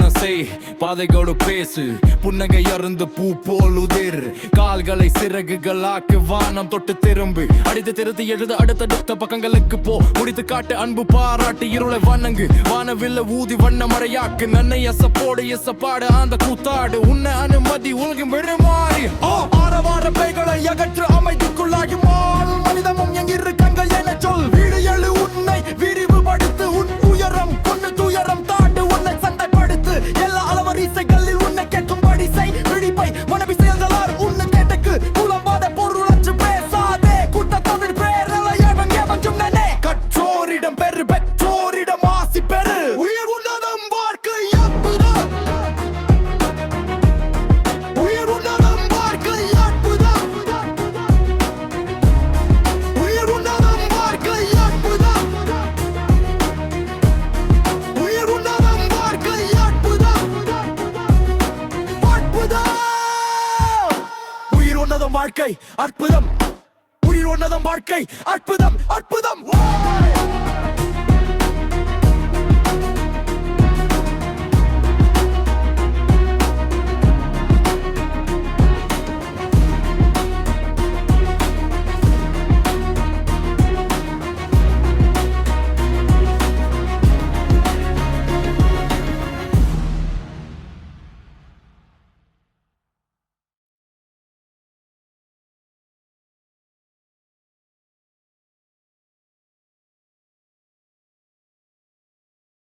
செய் பாதைகளோடு பேசு. புன்னகை அருந்து பூ போல் உதிர். கால்களை சிறகுகளாக்கு வானம் தொட்டு திரும்பு. அடித்து திருத்தி எழுத அடுத்தடுத்த பக்கங்களுக்கு போ. முடித்து காட்டு அன்பு பாராட்டு இருளை வணங்கு. வானவில்ல ஊதி வண்ண மறையாக்கு நன்னை எசப்போடு எசப்பாடு அந்த கூத்தாடு. உன்ன அனுமதி உலகம் விடுமாறி ஆரவார பைகளை அகற்று ese ஒன்னதம் வாழ்க்கை அற்புதம். உயிர் ஒன்னதம் வாழ்க்கை அற்புதம் அற்புதம்.